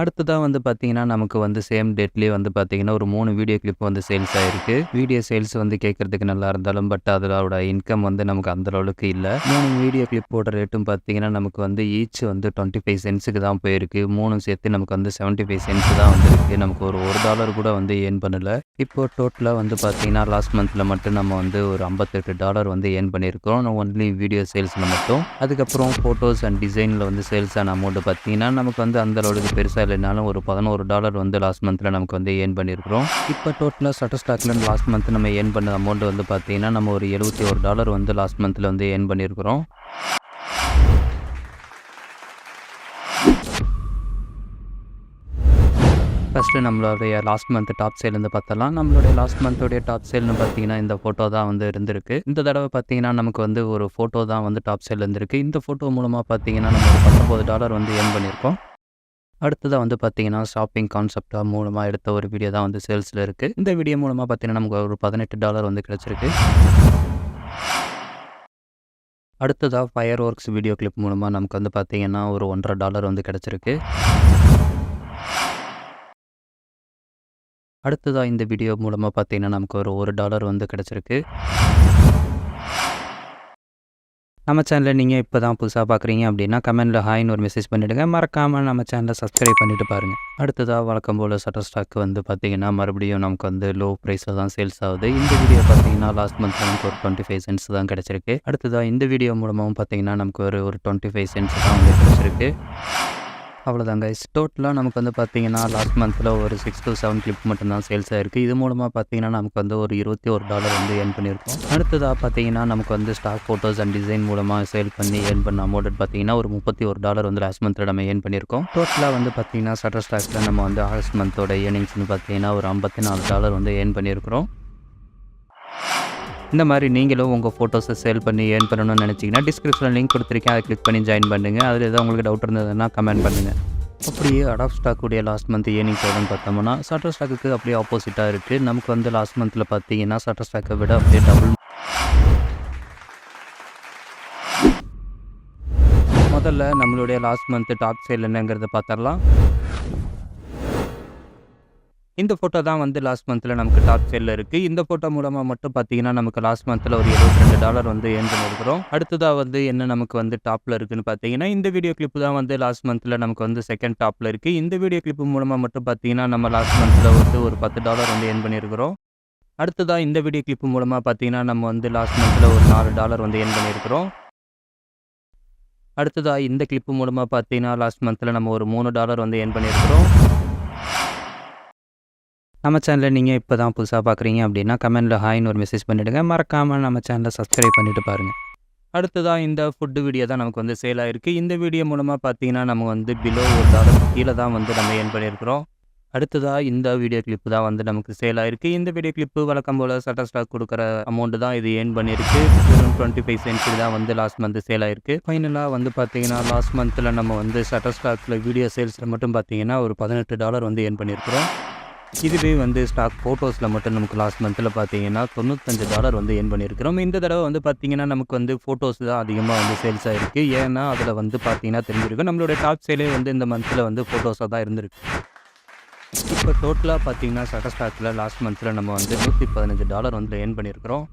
அடுத்ததாக வந்து பார்த்தீங்கன்னா நமக்கு வந்து சேம் டேட்லேயே வந்து பார்த்தீங்கன்னா ஒரு மூணு வீடியோ கிளிப் வந்து சேல்ஸ் ஆகிருக்கு வீடியோ சேல்ஸ் வந்து கேட்குறதுக்கு நல்லா இருந்தாலும் பட் அதோட இன்கம் வந்து நமக்கு அந்த அளவுக்கு இல்லை. மூணு வீடியோ கிளிப்போட ரேட்டும் பார்த்தீங்கன்னா நமக்கு வந்து ஈச் வந்து டுவெண்ட்டி ஃபைவ் சென்ஸுக்கு தான் போயிருக்கு. மூணு சேர்த்து நமக்கு வந்து செவன்ட்டி ஃபைவ் சென்ஸ் தான் வந்துருக்கு. நமக்கு ஒரு ஒரு டாலர் கூட வந்து ஏர்ன் பண்ணல. இப்போ டோட்டலாக வந்து பார்த்தீங்கன்னா லாஸ்ட் மந்தில் மட்டும் நம்ம வந்து ஒரு ஐம்பத்தெட்டு டாலர் வந்து ஏர்ன் பண்ணியிருக்கோம் ஒன்லி வீடியோ சேல்ஸில் மட்டும். அதுக்கப்புறம் ஃபோட்டோஸ் அண்ட் டிசைனில் வந்து சேல்ஸ் ஆன அமௌண்ட்டு பார்த்தீங்கன்னா நமக்கு வந்து அந்த அளவுக்கு பெருசாக இல்லைனாலும் ஒரு பதினோரு டாலர் வந்து லாஸ்ட் மந்த்தில் நமக்கு வந்து ஏர்ன் பண்ணியிருக்கிறோம். இப்போ டோட்டலாக சட்டர் ஸ்டாக்ல லாஸ்ட் மந்த் நம்ம ஏர்ன் பண்ண அமௌண்ட் வந்து பார்த்தீங்கன்னா நம்ம ஒரு எழுபத்தி ஒரு டாலர் வந்து லாஸ்ட் மந்தில் வந்து ஏர்ன் பண்ணியிருக்கிறோம். ஃபஸ்ட்டு நம்மளுடைய லாஸ்ட் மந்த் டாப் சேல்லேருந்து பார்த்தலாம். நம்மளுடைய லாஸ்ட் மந்தோடைய டாப் சேல்னு பார்த்தீங்கன்னா இந்த ஃபோட்டோ தான் வந்து இருந்திருக்கு. இந்த தடவை பார்த்தீங்கன்னா நமக்கு வந்து ஒரு ஃபோட்டோ தான் வந்து டாப் சேல் இருந்திருக்கு. இந்த ஃபோட்டோ மூலமாக பார்த்தீங்கன்னா நம்ம ஒரு பத்தொம்பது டாலர் வந்து ஏர்ன் பண்ணியிருக்கோம். அடுத்ததாக வந்து பார்த்தீங்கன்னா ஷாப்பிங் கான்செப்டாக மூலமாக எடுத்த ஒரு வீடியோ தான் வந்து சேல்ஸில் இருக்குது இந்த வீடியோ மூலமாக பார்த்தீங்கன்னா நமக்கு ஒரு பதினெட்டு டாலர் வந்து கிடச்சிருக்கு. அடுத்ததாக ஃபயர் ஒர்க்ஸ் வீடியோ கிளிப் மூலமாக நமக்கு வந்து பார்த்தீங்கன்னா ஒரு ஒன்றரை டாலர் வந்து கிடச்சிருக்கு. அடுத்ததாக இந்த வீடியோ மூலமாக பார்த்தீங்கன்னா நமக்கு ஒரு ஒரு டாலர் வந்து கிடச்சிருக்கு. நம்ம சேனலில் நீங்கள் இப்போ தான் புதுசாக பார்க்குறீங்க அப்படின்னா கமெண்டில் ஹாய்னு ஒரு மெசேஜ் பண்ணிவிடுங்க மறக்காமல் நம்ம சேனலை சப்ஸ்கிரைப் பண்ணிவிட்டு பாருங்கள் அடுத்ததாக வழக்கம் போல் சட்டர் ஸ்டாக் வந்து பார்த்தீங்கன்னா மறுபடியும் நமக்கு வந்து லோ ப்ரைஸில் தான் சேல்ஸ் ஆகுது. இந்த வீடியோ பார்த்தீங்கன்னா லாஸ்ட் மந்த் நமக்கு ஒரு டுவெண்ட்டி ஃபைவ் சென்ட்ஸ் தான் கிடச்சிருக்கு. அடுத்ததாக இந்த வீடியோ மூலமாகவும் பார்த்தீங்கன்னா நமக்கு ஒரு ஒரு டுவெண்ட்டி ஃபைவ் சென்ட்ஸ் தான் வந்து கிடச்சிருக்கு. அவ்வளோதாங்க டோட்டலாக நமக்கு வந்து பார்த்தீங்கன்னா லாஸ்ட் மந்த்தில் ஒரு சிக்ஸ் டு செவன் கிளிப் மட்டும்தான் சேல்ஸ் ஆயிருக்கு இது மூலமாக பார்த்தீங்கன்னா நமக்கு வந்து ஒரு இருபத்தி ஒரு டாலர் வந்து ஏர்ன் பண்ணியிருக்கோம். அடுத்ததாக பார்த்தீங்கன்னா நமக்கு வந்து ஸ்டாக் ஃபோட்டோஸ் அண்ட் டிசைன் மூலமாக சேல் பண்ணி ஏர்ன் பண்ண அமௌண்ட் பார்த்தீங்கன்னா ஒரு முப்பத்தி ஒரு டாலர் வந்து லாஸ்ட் மந்த்தில் நம்ம ஏர்ன் பண்ணியிருக்கோம். டோட்டலாக வந்து பார்த்தீங்கன்னா சட்டர் ஸ்டாக்ஸில் நம்ம வந்து ஆகஸ்ட் மந்தோட ஏர்னிங்ஸ்னு பார்த்தீங்கன்னா ஒரு ஐம்பத்தி நாலு டாலர் வந்து ஏர்ன் பண்ணியிருக்கிறோம். இந்த மாதிரி நீங்களும் உங்கள் ஃபோட்டோஸை சேல் பண்ணி ஏர்ன் பண்ணணும்னு நினச்சிங்கன்னா டிஸ்கிரிப்ஷனில் லிங்க் கொடுத்துருக்கேன். அதை கிளிக் பண்ணி ஜாயின் பண்ணுங்கள் அதில் ஏதாவது உங்களுக்கு டவுட் இருந்ததுன்னா கமெண்ட் பண்ணுங்கள் அப்படியே அடாப் ஸ்டாக்குடைய லாஸ்ட் மந்த் ஏர்னிங் எவ்வளோன்னு பார்த்தோம்னா சட்டர் ஸ்டாக்குக்கு அப்படியே ஆப்போசிட்டாக இருக்குது நமக்கு வந்து லாஸ்ட் மந்தில் பார்த்தீங்கன்னா சட்டர் ஸ்டாக்கை விட அப்படியே டபுள் முதல்ல நம்மளுடைய லாஸ்ட் மந்த் டாப் சேல் என்னங்கிறத பார்த்துடலாம். இந்த ஃபோட்டோ தான் வந்து லாஸ்ட் மந்தில் நமக்கு டாப் சேலில் இருக்குது இந்த ஃபோட்டோ மூலமாக மட்டும் பார்த்தீங்கன்னா நமக்கு லாஸ்ட் மந்தில் ஒரு 72 டாலர் வந்து ஏன் பண்ணியிருக்கிறோம் அடுத்ததாக வந்து என்ன நமக்கு வந்து டாப்பில் இருக்குதுன்னு பார்த்தீங்கன்னா இந்த வீடியோ கிளிப்பு தான் வந்து லாஸ்ட் மந்தில் நமக்கு வந்து செகண்ட் டாப்பில் இருக்குது இந்த வீடியோ கிளிப்பு மூலமாக மட்டும் பார்த்தீங்கன்னா நம்ம லாஸ்ட் மந்தில் வந்து ஒரு பத்து டாலர் வந்து ஏர்ன் பண்ணியிருக்கிறோம் அடுத்ததாக இந்த வீடியோ கிளிப்பு மூலமாக பார்த்தீங்கன்னா நம்ம வந்து லாஸ்ட் மந்தில் ஒரு நாலு டாலர் வந்து ஏர்ன் பண்ணியிருக்கிறோம் அடுத்ததாக இந்த கிளிப்பு மூலமாக பார்த்தீங்கன்னா லாஸ்ட் மந்தில் நம்ம ஒரு மூணு டாலர் வந்து ஏர்ன் பண்ணியிருக்கிறோம் நம்ம சேனலில் நீங்கள் இப்போ தான் புதுசாக பார்க்குறீங்க அப்படின்னா கமெண்டில் ஹாய்னு ஒரு மெசேஜ் பண்ணிவிடுங்க மறக்காமல் நம்ம சேனலை சப்ஸ்கிரைப் பண்ணிவிட்டு பாருங்கள் அடுத்ததாக இந்த ஃபுட்டு வீடியோ தான் நமக்கு வந்து சேல் ஆகிருக்கு இந்த வீடியோ மூலமாக பார்த்தீங்கன்னா நம்ம வந்து பிலோ ஒரு டாலர் கீழே தான் வந்து நம்ம ஏர்ன் பண்ணியிருக்கிறோம் அடுத்ததாக இந்த வீடியோ கிளிப்பு தான் வந்து நமக்கு சேல் ஆகிருக்கு இந்த வீடியோ கிளிப்பு வழக்கம் போல் சட்டர் ஸ்டாக் கொடுக்குற அமௌண்ட்டு தான் இது ஏர்ன் பண்ணியிருக்கு டுவெண்ட்டி ஃபைவ் சென்ட்ஸுக்கு தான் வந்து லாஸ்ட் மந்த் சேல் ஆயிருக்கு. ஃபைனலாக வந்து பார்த்தீங்கன்னா லாஸ்ட் மந்தில் நம்ம வந்து சட்டர் ஸ்டாக்கில் வீடியோ சேல்ஸில் மட்டும் பார்த்தீங்கன்னா ஒரு பதினெட்டு டாலர் வந்து ஏர்ன் பண்ணியிருக்கிறோம் இதுவே வந்து ஸ்டாக் ஃபோட்டோஸில் மட்டும் நமக்கு லாஸ்ட் மந்தில் பார்த்தீங்கன்னா தொண்ணூத்தஞ்சு டாலர் வந்து ஏர்ன் பண்ணியிருக்கிறோம். இந்த தடவை வந்து பார்த்தீங்கன்னா நமக்கு வந்து ஃபோட்டோஸ் தான் அதிகமாக வந்து சேல்ஸ் ஆகிருக்கு ஏன்னா அதில் வந்து பார்த்தீங்கன்னா தெரிஞ்சிருக்கும். நம்மளுடைய டாப் சேலே வந்து இந்த மந்தில் வந்து ஃபோட்டோஸாக தான் இருந்திருக்கு. இப்போ டோட்டலாக பார்த்தீங்கன்னா சட்ட ஸ்டாக்கில் லாஸ்ட் மந்தில் நம்ம வந்து நூற்றி பதினஞ்சு டாலர் வந்து ஏர்ன் பண்ணியிருக்கிறோம்.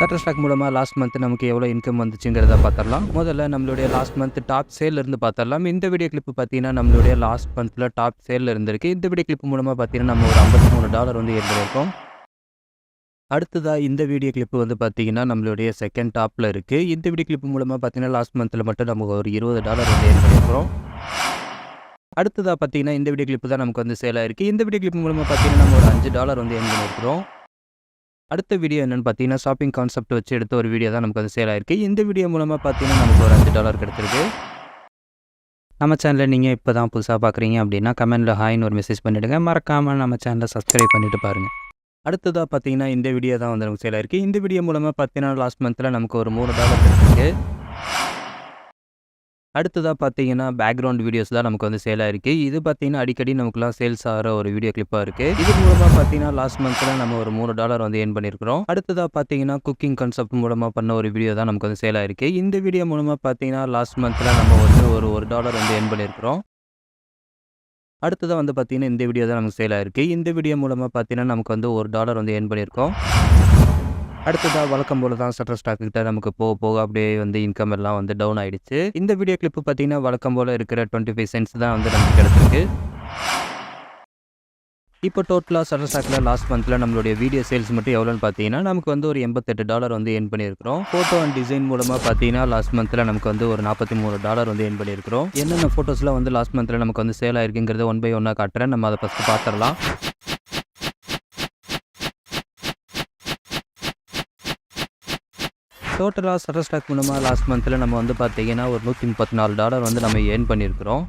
ஷட்டர் ஸ்டாக் மூலமாக லாஸ்ட் மந்த் நமக்கு எவ்வளோ இன்கம் வந்துச்சுங்கிறத பார்த்துடலாம். முதல்ல நம்மளுடைய லாஸ்ட் மந்த் டாப் சேல்லேருந்து பார்த்துடலாம். இந்த வீடியோ கிளிப் பார்த்தீங்கன்னா நம்மளுடைய லாஸ்ட் மந்தில் டாப் சேல்ல இருந்திருக்கு. இந்த வீடியோ கிளிப் மூலமாக பார்த்தீங்கன்னா நம்ம ஒரு ஐம்பத்தி மூணு டாலர் வந்து ஏற்படுத்திருக்கோம் அடுத்ததாக இந்த வீடியோ கிளிப்பு வந்து பார்த்தீங்கன்னா நம்மளுடைய செகண்ட் டாப்பில் இருக்குது இந்த வீடியோ கிளிப் மூலமாக பார்த்தீங்கன்னா லாஸ்ட் மந்தில் மட்டும் நமக்கு ஒரு இருபது டாலர் வந்து ஏர்ன் பண்ணியிருக்கிறோம் அடுத்ததாக பார்த்தீங்கன்னா இந்த வீடியோ கிளிப்பு தான் நமக்கு வந்து சேலாக இருக்குது இந்த வீடியோ கிளிப் மூலமாக பார்த்தீங்கன்னா நம்ம ஒரு அஞ்சு டாலர் வந்து ஏர்ன் பண்ணியிருக்கிறோம் அடுத்த வீடியோ என்னென்னு பார்த்தீங்கன்னா ஷாப்பிங் கான்செப்ட் வச்சு எடுத்த ஒரு வீடியோ தான் நமக்கு வந்து சேல் ஆயிருக்கு. இந்த வீடியோ மூலமாக பார்த்தீங்கன்னா நமக்கு ஒரு அஞ்சு டாலர் கிடச்சிருக்கு. நம்ம சேனலில் நீங்கள் இப்போ தான் புதுசாக பார்க்குறீங்க அப்படின்னா கமெண்ட்டில் ஹாய்னு ஒரு மெசேஜ் பண்ணிவிடுங்க மறக்காமல் நம்ம சேனலை சப்ஸ்கிரைப் பண்ணிவிட்டு பாருங்கள் அடுத்ததாக பார்த்தீங்கன்னா இந்த வீடியோ தான் வந்து நமக்கு சேலாக இருக்குது இந்த வீடியோ மூலமாக பார்த்தீங்கன்னா லாஸ்ட் மந்தில் நமக்கு ஒரு மூணு டாலர் இருக்குது அடுத்ததாக பார்த்தீங்கன்னா பேக்ரவுண்ட் வீடியோஸ் தான் நமக்கு வந்து சேலாக இருக்குது இது பார்த்தீங்கன்னா அடிக்கடி நமக்குலாம் சேல்ஸ் ஆகிற ஒரு வீடியோ கிளிப்பாக இருக்குது இது மூலமாக பார்த்தீங்கன்னா லாஸ்ட் மந்த்தில் நம்ம ஒரு மூணு டாலர் வந்து ஏர்ன் பண்ணியிருக்கிறோம் அடுத்ததாக பார்த்தீங்கன்னா குக்கிங் கான்செப்ட் மூலமாக பண்ண ஒரு வீடியோ தான் நமக்கு வந்து சேலாக இருக்குது இந்த வீடியோ மூலமாக பார்த்தீங்கன்னா லாஸ்ட் மந்த்தில் நம்ம வந்து ஒரு ஒரு டாலர் வந்து ஏர்ன் பண்ணியிருக்கிறோம் அடுத்ததாக வந்து பார்த்தீங்கன்னா இந்த வீடியோ தான் நமக்கு சேலாக இருக்குது இந்த வீடியோ மூலமாக பார்த்தீங்கன்னா நமக்கு வந்து ஒரு டாலர் வந்து ஏர்ன் பண்ணியிருக்கோம் அடுத்ததாக வழக்கம் போல தான் சட்டர் ஸ்டாக் கிட்ட நமக்கு போக போக அப்படியே வந்து இன்கம் எல்லாம் வந்து டவுன் ஆயிடுச்சு. இந்த வீடியோ கிளிப்பு பார்த்தீங்கன்னா வழக்கம் போல இருக்கிற டுவெண்ட்டி ஃபைவ் சென்ட்ஸ் தான் வந்து நமக்கு கிடச்சிருக்கு. இப்போ டோட்டலாக சட்டர் ஸ்டாக்கில் லாஸ்ட் மந்தில் நம்மளுடைய வீடியோ சேல்ஸ் மட்டும் எவ்வளோன்னு பார்த்தீங்கன்னா நமக்கு வந்து ஒரு எண்பத்தெட்டு டாலர் வந்து ஏர்ன் பண்ணியிருக்கிறோம். ஃபோட்டோ அண்ட் டிசைன் மூலமாக பார்த்தீங்கன்னா லாஸ்ட் மந்தில் நமக்கு வந்து ஒரு நாற்பத்தி மூணு டாலர் வந்து ஏர்ன் பண்ணியிருக்கிறோம். என்னென்ன ஃபோட்டோஸ்லாம் வந்து லாஸ்ட் மந்தில் நமக்கு வந்து சேல் ஆயிருக்குங்கிறத ஒன் பை ஒன்னாக காட்டுறேன். நம்ம அதை ஃபஸ்ட்டு பார்த்துடலாம். டோட்டலாக சட்டர் ஸ்டாக் மூலமாக லாஸ்ட் மந்தில் நம்ம வந்து பார்த்தீங்கன்னா ஒரு நூற்றி முப்பத்தி நாலு டாலர் வந்து நம்ம ஏர்ன் பண்ணியிருக்கிறோம்.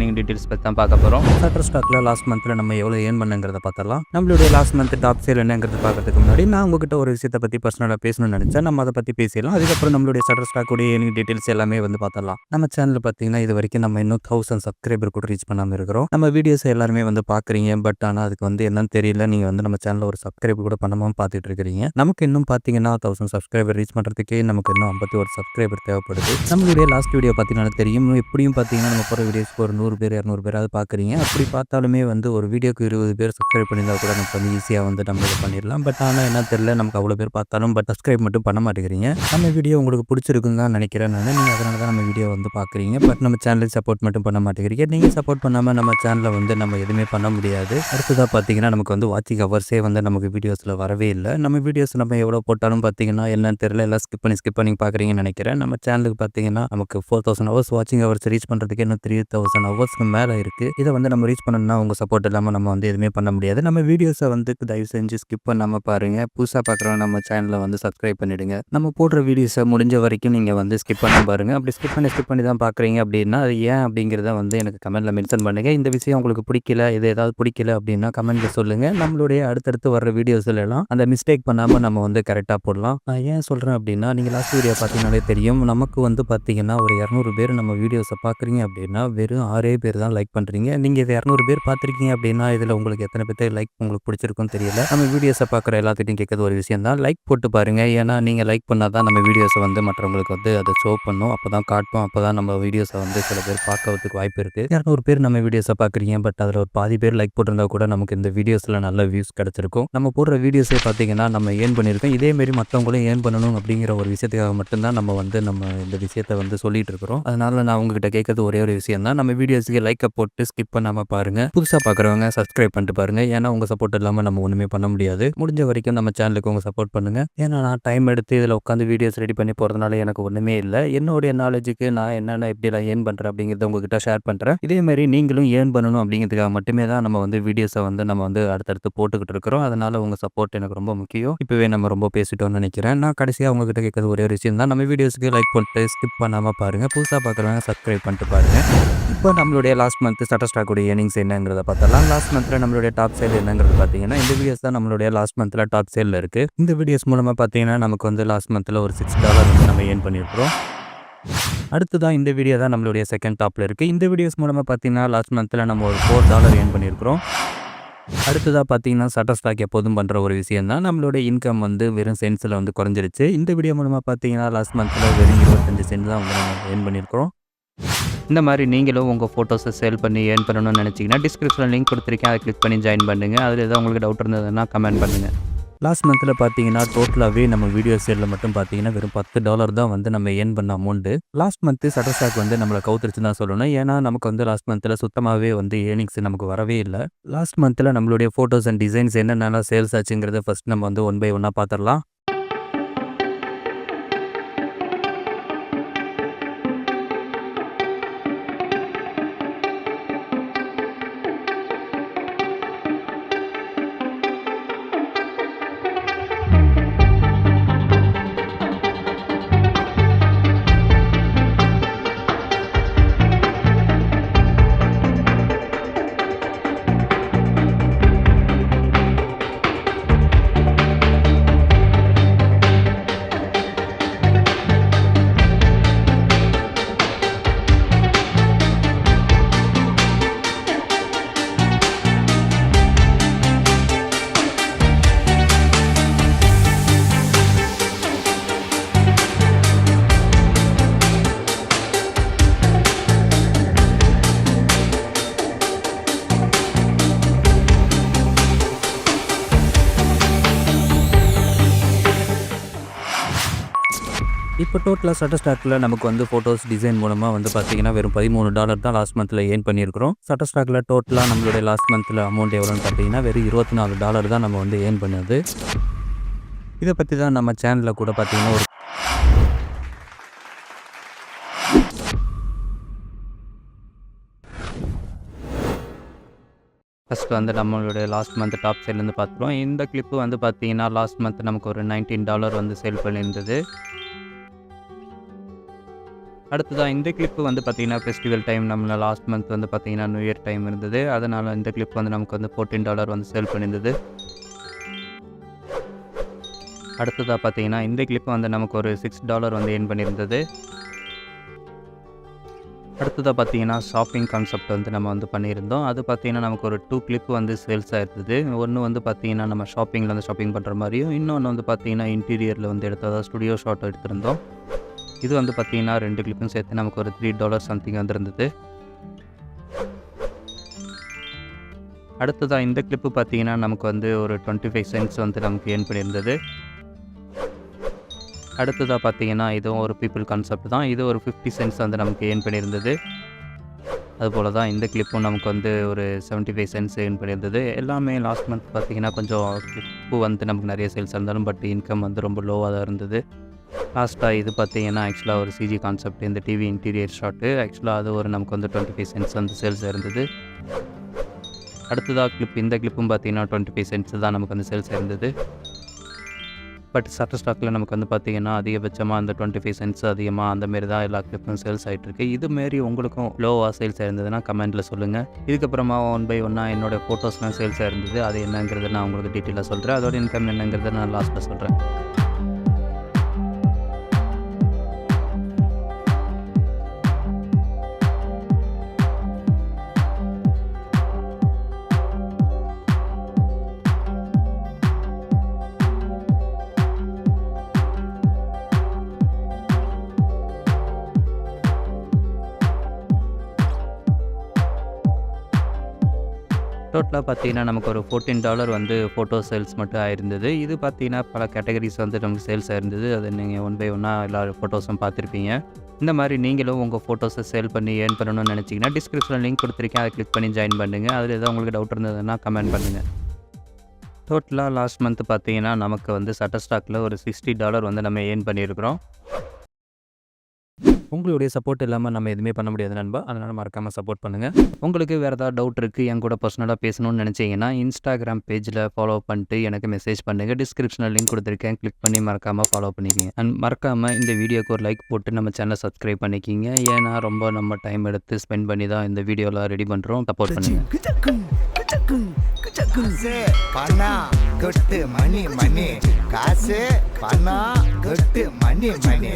நீங்கள் டீட்டெயில்ஸ் பற்றி தான் பார்க்க போகிறோம் ஷட்டர் ஸ்டாக்கில் லாஸ்ட் மந்த்தில் நம்ம எவ்வளோ ஏர்ன் பண்ணுங்கிறத பார்த்தலாம் நம்மளுடைய லாஸ்ட் மந்த் டாப் சேல் என்னங்கிறது பார்க்கறதுக்கு முன்னாடி நான் உங்ககிட்ட ஒரு விஷயத்தை பற்றி பர்சனலாக பேசணும்னு நினச்சேன். நம்ம அதை பற்றி பேசிடலாம். அதுக்கப்புறம் நம்மளுடைய சட்டர் ஸ்டாக்குடைய ஏர்னிங் டீட்டெயில்ஸ் எல்லாமே வந்து பார்த்தலாம் நம்ம சேனலில் பார்த்தீங்கன்னா இது வரைக்கும் நம்ம இன்னும் தௌசண்ட் சப்ஸ்கிரைபர் கூட ரீச் பண்ணாமல் இருக்கிறோம். நம்ம வீடியோஸ் எல்லாருமே வந்து பார்க்குறீங்க. பட் ஆனால் அதுக்கு வந்து என்னன்னு தெரியல. நீங்கள் வந்து நம்ம சேனலில் ஒரு சப்ஸ்கிரைப் கூட பண்ணாமல் பார்த்துட்டு இருக்கிறீங்க. நமக்கு இன்னும் பார்த்தீங்கன்னா தௌசண்ட் சப்ஸ்கிரைபர் ரீச் பண்ணுறதுக்கே நமக்கு இன்னும் ஐம்பத்தி ஒரு சப்ஸ்கிரைபர் தேவைப்படுது. நம்மளுடைய லாஸ்ட் வீடியோ பார்த்தீங்கன்னா தெரியும். எப்படியும் பார்த்தீங்கன்னா நம்ம போகிற வீடியோஸ்க்கு ஒரு நூறு நூறு பேர் இரநூறு பேராவது பார்க்குறீங்க அப்படி பார்த்தாலுமே வந்து ஒரு வீடியோக்கு இருபது பேர் சப்ஸ்கிரைப் பண்ணியிருந்தால் கூட நமக்கு வந்து ஈஸியாக வந்து நம்ம இது பண்ணிடலாம். பட் ஆனால் என்ன தெரியல நமக்கு அவ்வளோ பேர் பார்த்தாலும் பட் சப்ஸ்கிரைப் மட்டும் பண்ண மாட்டேங்கிறீங்க. நம்ம வீடியோ உங்களுக்கு பிடிச்சிருக்குன்னு தான் நினைக்கிறேன் நான். நீங்கள் அதனால தான் நம்ம வீடியோ வந்து பார்க்குறீங்க பட் நம்ம சேனலுக்கு சப்போர்ட் மட்டும் பண்ண மாட்டேங்கிறீங்க. நீங்கள் சப்போர்ட் பண்ணாமல் நம்ம சேனலை வந்து நம்ம எதுவுமே பண்ண முடியாது. அடுத்ததாக பார்த்தீங்கன்னா நமக்கு வந்து வாட்சிங் ஹவர்ஸே வந்து நமக்கு வீடியோஸில் வரவே இல்லை. நம்ம வீடியோஸ் நம்ம எவ்வளோ போட்டாலும் பார்த்தீங்கன்னா என்னன்னு தெரியல. எல்லாம் ஸ்கிப் பண்ணி ஸ்கிப் பண்ணி பார்க்குறீங்கன்னு நினைக்கிறேன். நம்ம சேனலுக்கு பார்த்தீங்கன்னா நமக்கு ஃபோர் தௌசண்ட் ஹவர்ஸ் வாட்சிங் ஹவர்ஸ் ரீச் பண்ணுறதுக்கு இன்னும் த்ரீ தௌசண்ட் ஹவர்ஸ்க்கு மேலே இருக்குது இதை வந்து நம்ம ரீச் பண்ணணும்னா உங்கள் சப்போர்ட் இல்லாமல் நம்ம வந்து எதுவுமே பண்ண முடியாது. நம்ம வீடியோஸை வந்து தயவு செஞ்சு ஸ்கிப் பண்ணாமல் பாருங்கள் புதுசாக பார்க்குறவங்க நம்ம சேனலை வந்து சப்ஸ்கிரைப் பண்ணிவிடுங்க நம்ம போடுற வீடியோஸை முடிஞ்ச வரைக்கும் நீங்கள் வந்து ஸ்கிப் பண்ண பாருங்கள் அப்படி ஸ்கிப் பண்ணி ஸ்கிப் பண்ணி தான் பார்க்குறீங்க அப்படின்னா அது ஏன் அப்படிங்கிறத வந்து எனக்கு கமெண்ட்டில் மென்ஷன் பண்ணுங்கள் இந்த விஷயம் உங்களுக்கு பிடிக்கல இது ஏதாவது பிடிக்கல அப்படின்னா கமெண்ட்டில் சொல்லுங்கள் நம்மளுடைய அடுத்தடுத்து வர்ற வீடியோஸ்ல எல்லாம் அந்த மிஸ்டேக் பண்ணாமல் நம்ம வந்து கரெக்டாக போடலாம். நான் ஏன் சொல்கிறேன் அப்படின்னா நீங்கள் லாஸ்ட் வீடியோ பார்த்தீங்கன்னாலே தெரியும். நமக்கு வந்து பார்த்தீங்கன்னா ஒரு இரநூறு பேர் நம்ம வீடியோஸை பார்க்குறீங்க அப்படின்னா வெறும் ஆறு நிறைய பேர் தான் லைக் பண்ணுறீங்க நீங்கள் இது இரநூறு பேர் பார்த்துருக்கீங்க அப்படின்னா இதில் உங்களுக்கு எத்தனை பேர் லைக் உங்களுக்கு பிடிச்சிருக்குன்னு தெரியல. நம்ம வீடியோஸை பார்க்குற எல்லாத்திட்டையும் கேட்கறது ஒரு விஷயம் தான். லைக் போட்டு பாருங்கள் ஏன்னா நீங்கள் லைக் பண்ணால் தான் நம்ம வீடியோஸை வந்து மற்றவங்களுக்கு வந்து அதை ஷோ பண்ணும். அப்போ தான் காட்டும். அப்போ தான் நம்ம வீடியோஸை வந்து சில பேர் பார்க்கறதுக்கு வாய்ப்பு இருக்குது இரநூறு பேர் நம்ம வீடியோஸை பார்க்குறீங்க. பட் அதில் ஒரு பாதி பேர் லைக் போட்டிருந்தா கூட நமக்கு இந்த வீடியோஸில் நல்ல வியூஸ் கிடச்சிருக்கும். நம்ம போடுற வீடியோஸே பார்த்தீங்கன்னா நம்ம ஏர்ன் பண்ணியிருக்கோம். இதேமாரி மற்றவங்களும் ஏர்ன் பண்ணணும் அப்படிங்கிற ஒரு விஷயத்துக்காக மட்டும்தான் நம்ம வந்து நம்ம இந்த விஷயத்தை வந்து சொல்லிட்டு இருக்கிறோம். அதனால நான் உங்ககிட்ட கேட்கறது ஒரே ஒரு விஷயம் தான். நம்ம வீடியோ வீடியோஸுக்கு லைக்கை போட்டு ஸ்கிப் பண்ணாமல் பாருங்கள் புதுசாக பார்க்குறவங்க சப்ஸ்கிரைப் பண்ணிட்டு பாருங்க. ஏன்னா உங்கள் சப்போர்ட் இல்லாமல் நம்ம ஒன்றுமே பண்ண முடியாது. முடிஞ்ச வரைக்கும் நம்ம சேனலுக்கு உங்கள் சப்போர்ட் பண்ணுங்கள் ஏன்னா நான் டைம் எடுத்து இதில் உட்காந்து வீடியோஸ் ரெடி பண்ணி போகிறதுனால எனக்கு ஒன்றுமே இல்லை. என்னுடைய நாலேஜுக்கு நான் என்னென்ன எப்படிலாம் ஏர்ன் பண்ணுறேன் அப்படிங்கிறத உங்ககிட்ட ஷேர் பண்ணுறேன் இதேமாதிரி நீங்களும் ஏர்ன் பண்ணணும் அப்படிங்கிறதுக்காக மட்டுமே தான் நம்ம வந்து வீடியோஸை வந்து நம்ம வந்து அடுத்தடுத்து போட்டுக்கிட்டு இருக்கிறோம். அதனால் உங்கள் சப்போர்ட் எனக்கு ரொம்ப முக்கியம். இப்போவே நம்ம ரொம்ப பேசிட்டோம்னு நினைக்கிறேன். நான் கடைசியாக உங்ககிட்ட கேட்கறது ஒரே ஒரு விஷயம் தான் நம்ம வீடியோஸ்க்கு லைக் பண்ணிட்டு ஸ்கிப் பண்ணாமல் பாருங்கள் புதுசாக பார்க்குறவங்க சப்ஸ்கிரைப் பண்ணிட்டு பாருங்கள் இப்போ நம்மளுடைய லாஸ்ட் மந்த் சட்டர் ஸ்டாக்குடைய ஏர்னிங்ஸ் என்னங்கிறத பார்த்தலாம் லாஸ்ட் மந்த்தில் நம்மளுடைய டாப் சேல் என்னங்கிறது பார்த்தீங்கன்னா இந்த வீடியோஸ் தான் நம்மளுடைய லாஸ்ட் மந்த்தில் டாப் சேலில் இருக்குது இந்த வீடியோஸ் மூலமாக பார்த்தீங்கன்னா நமக்கு வந்து லாஸ்ட் மந்த்தில் ஒரு சிக்ஸ் டாலர் வந்து நம்ம ஏர்ன் பண்ணியிருக்கிறோம் அடுத்ததான் இந்த வீடியோ தான் நம்மளுடைய செகண்ட் டாப்பில் இருக்குது இந்த வீடியோஸ் மூலமாக பார்த்தீங்கன்னா லாஸ்ட் மந்த்தில் நம்ம ஒரு ஃபோர் டாலர் ஏர்ன் பண்ணியிருக்கிறோம் அடுத்ததாக பார்த்தீங்கன்னா சட்டர் ஸ்டாக் எப்போதும் பண்ணுற ஒரு விஷயம் தான் நம்மளோட இன்கம் வந்து வெறும் சென்ஸில் வந்து குறைஞ்சிருச்சு. இந்த வீடியோ மூலமாக பார்த்தீங்கன்னா லாஸ்ட் மந்த்தில் வெறும் இருபத்தஞ்சு சென்ட் தான் வந்து நம்ம ஏர்ன் பண்ணியிருக்கிறோம் இந்த மாதிரி நீங்களும் உங்கள் ஃபோட்டோஸை சேல் பண்ணி ஏர்ன் பண்ணணும்னு நினச்சிங்கன்னா டிஸ்கிரிப்ஷனில் லிங்க் கொடுத்துருக்கேன். அதை கிளிக் பண்ணி ஜாயின் பண்ணுங்கள் அதில் ஏதாவது உங்களுக்கு டவுட் இருந்ததுன்னா கமெண்ட் பண்ணுங்கள் லாஸ்ட் மந்தில் பார்த்தீங்கன்னா டோட்டலாகவே நம்ம வீடியோ சேலில் மட்டும் பார்த்தீங்கன்னா வெறும் பத்து டாலர் தான் வந்து நம்ம ஏர்ன் பண்ண amount last month Shutterstock வந்து நம்மளை கவுத்துருச்சுன்னு தான் சொல்லணும். ஏன்னா நமக்கு வந்து லாஸ்ட் மந்தில் சுத்தமாகவே வந்து ஏர்னிங்ஸ் நமக்கு வரவே இல்லை. லாஸ்ட் மந்தில் நம்மளுடைய ஃபோட்டோஸ் அண்ட் டிசைன்ஸ் என்னென்னலாம் சேல்ஸ் ஆச்சுங்கிறத ஃபஸ்ட் நம்ம வந்து ஒன் பை ஒன்னாக பார்த்துடலாம். டோட்டலாக சட்ட ஸ்டாக்கில் நமக்கு வந்து ஃபோட்டோஸ் டிசைன் மூலமாக வந்து பார்த்தீங்கன்னா வெறும் பதிமூணு டாலர் தான் லாஸ்ட் மந்தில் ஏர்ன் பண்ணியிருக்கிறோம். சட்ட ஸ்டாக்கில் டோட்டலாக நம்மளுடைய லாஸ்ட் மந்தில் அமௌண்ட் எவ்வளோன்னு பார்த்தீங்கன்னா வெறும் இருபத்தி நாலு டாலர் தான் நம்ம வந்து ஏர்ன் பண்ணது. இதை பற்றி தான் நம்ம சேனலில் கூட பார்த்தீங்கன்னா ஒரு ஃபஸ்ட் வந்து நம்மளுடைய லாஸ்ட் மந்த் டாப் சேல்லேருந்து பார்த்துருவோம் இந்த கிளிப்பு வந்து பார்த்தீங்கன்னா லாஸ்ட் மந்த் நமக்கு ஒரு நைன்டீன் டாலர் வந்து சேல் பண்ணியிருந்தது. அடுத்ததாக இந்த கிளிப்பு வந்து பார்த்திங்கன்னா ஃபெஸ்டிவல் டைம் நம்மள லாஸ்ட் மந்த் வந்து பார்த்திங்கன்னா நியூ இயர் டைம் இருந்தது. அதனால் இந்த கிளிப் வந்து நமக்கு வந்து ஃபோர்டீன் டாலர் வந்து சேல் பண்ணியிருந்தது அடுத்ததாக பார்த்தீங்கன்னா இந்த கிளிப் வந்து நமக்கு ஒரு சிக்ஸ் டாலர் வந்து ஏர்ன் பண்ணியிருந்தது அடுத்ததாக பார்த்தீங்கன்னா ஷாப்பிங் கான்செப்ட் வந்து நம்ம வந்து பண்ணியிருந்தோம். அது பார்த்தீங்கன்னா நமக்கு ஒரு டூ கிளிப் வந்து சேல்ஸ் ஆயிருந்தது ஒன்று வந்து பார்த்தீங்கன்னா நம்ம ஷாப்பிங்கில் வந்து ஷாப்பிங் பண்ணுற மாதிரியும் இன்னொன்று வந்து பார்த்தீங்கன்னா இன்டீரியரில் வந்து எடுத்ததாக ஸ்டுடியோ ஷாட் எடுத்திருந்தோம். இது வந்து பார்த்தீங்கன்னா ரெண்டு கிளிப்பும் சேர்த்து நமக்கு ஒரு த்ரீ டாலர் சம்திங் வந்துருந்தது. அடுத்ததாக இந்த கிளிப்பு பார்த்தீங்கன்னா நமக்கு வந்து ஒரு டுவெண்ட்டி ஃபைவ் சென்ட்ஸ் வந்து நமக்கு ஏர்ன் பண்ணியிருந்தது. அடுத்ததாக பார்த்தீங்கன்னா இதுவும் ஒரு பீப்புள் கான்செப்ட் தான். இது ஒரு ஃபிஃப்டி சென்ட்ஸ் வந்து நமக்கு ஏர்ன் பண்ணியிருந்தது. அதுபோல் தான் இந்த கிளிப்பும் நமக்கு வந்து ஒரு செவன்ட்டி ஃபைவ் சென்ட்ஸ் ஏர்ன் பண்ணியிருந்தது. எல்லாமே லாஸ்ட் மந்த் பார்த்தீங்கன்னா கொஞ்சம் கிளிப்பு வந்து நமக்கு நிறைய சேல்ஸ் இருந்தாலும் பட் இன்கம் வந்து ரொம்ப லோவாக தான் இருந்தது. லாஸ்ட்டாக இது பார்த்தீங்கன்னா ஆக்சுவலாக ஒரு சிஜி கான்செப்ட் இந்த டிவி இன்டீரியர் ஷாட்டு ஆக்சுவலாக அது ஒரு நமக்கு வந்து டுவெண்ட்டி ஃபைவ் சென்ட்ஸ் வந்து சேல்ஸ் இருந்தது. அடுத்ததாக கிளிப் இந்த கிளிப்பும் பார்த்தீங்கன்னா டுவெண்ட்டி ஃபைவ் சென்ட்ஸ் தான் நமக்கு வந்து சேல்ஸ் இருந்தது. பட் சட்ட ஸ்டாக்கில் நமக்கு வந்து பார்த்தீங்கன்னா அதிகபட்சமாக அந்த டுவெண்ட்டி ஃபைவ் சென்ட்ஸ் அதிகமாக அந்தமாரி தான் எல்லா கிளிப்பும் சேல்ஸ் ஆகிட்டு இதுமாரி இது மாரி உங்களுக்கும் லோவாக சேல்ஸ் ஆயிருந்ததுன்னா கமெண்ட்டில் சொல்லுங்கள் இதுக்கப்புறமா ஒன் பை ஒன்னாக என்னோடய ஃபோட்டோஸ்லாம் சேல்ஸ் ஆயிருந்தது அது என்னங்கிறத நான் உங்களுக்கு டீட்டெயிலாக சொல்கிறேன் அதோட இன்கம் என்னங்கிறத நான் லாஸ்ட்டில் சொல்கிறேன் டோட்டலாக பார்த்தீங்கன்னா நமக்கு ஒரு ஃபோர்டீன் டாலர் வந்து ஃபோட்டோ சேல்ஸ் மட்டும் ஆயிருந்தது. இது பார்த்தீங்கன்னா பல கேட்டகரிஸ் வந்து நமக்கு சேல்ஸ் ஆயிருந்தது. அதை நீங்கள் ஒன் பை ஒன்னாக எல்லா ஃபோட்டோஸும் பார்த்துருப்பீங்க இந்த மாதிரி நீங்களும் உங்கள் ஃபோட்டோஸை சேல் பண்ணி ஏர்ன் பண்ணணும்னு நினச்சிங்கன்னா டிஸ்கிரிப்ஷனில் லிங்க் கொடுத்துருக்கேன். அதை கிளிக் பண்ணி ஜாயின் பண்ணுங்கள் அதில் ஏதாவது உங்களுக்கு டவுட் இருந்ததுன்னா கமெண்ட் பண்ணுங்கள் டோட்டலாக லாஸ்ட் மந்த் பார்த்தீங்கன்னா நமக்கு வந்து சட்ட ஸ்டாக்கில் ஒரு சிக்ஸ்டி டாலர் வந்து நம்ம ஏர்ன் பண்ணியிருக்கிறோம். உங்களுடைய சப்போர்ட் இல்லாமல் நம்ம எதுவுமே பண்ண முடியாது நண்பா. அதனால் மறக்காமல் சப்போர்ட் பண்ணுங்கள் உங்களுக்கு வேறு ஏதாவது டவுட் இருக்குது என் கூட பர்சனலாக பேசணும்னு நினச்சிங்கன்னா இன்ஸ்டாகிராம் பேஜில் ஃபாலோ பண்ணிட்டு எனக்கு மெசேஜ் பண்ணுங்கள் டிஸ்கிரிப்ஷனில் லிங்க் கொடுத்துருக்கேன். கிளிக் பண்ணி மறக்காமல் ஃபாலோ பண்ணிக்கிங்க. அண்ட் மறக்காமல் இந்த வீடியோக்கு ஒரு லைக் போட்டு நம்ம சேனலை சப்ஸ்கிரைப் பண்ணிக்கிங்க. ஏன்னா ரொம்ப நம்ம டைம் எடுத்து ஸ்பெண்ட் பண்ணி தான் இந்த வீடியோலாம் ரெடி பண்ணுறோம் சப்போர்ட் பண்ணுங்கள் மணி மணி. காசு பணம் கொட்டு மணி மணி.